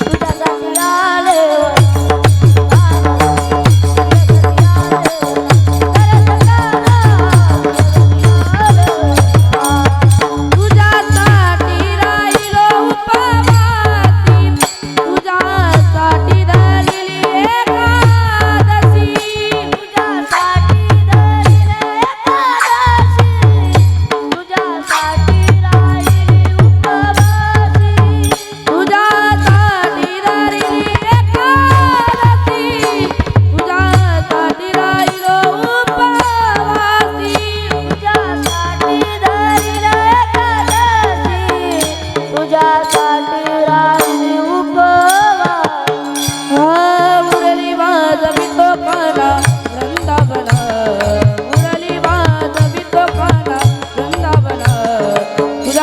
তুটা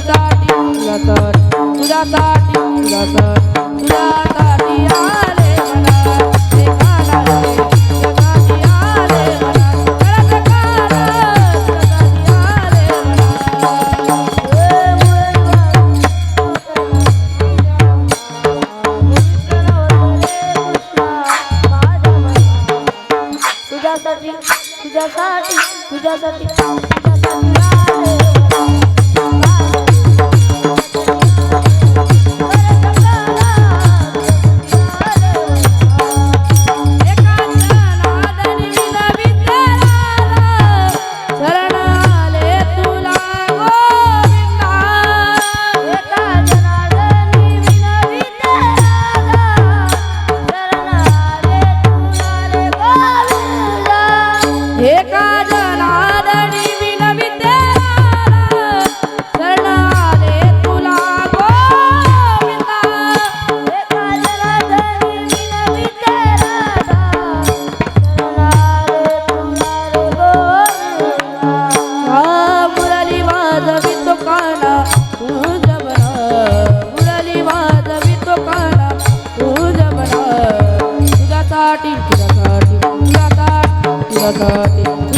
तुझ्यासाठी तुला तर तुझ्यासाठी तुला तर तुझ्यासाठी तुझ्यासाठी तुझ्यासाठी तुझ्यासाठी तुझ्या मनात तुझ्यासाठी तुझ्यासाठी तुझ्यासाठी तुझ्यासाठी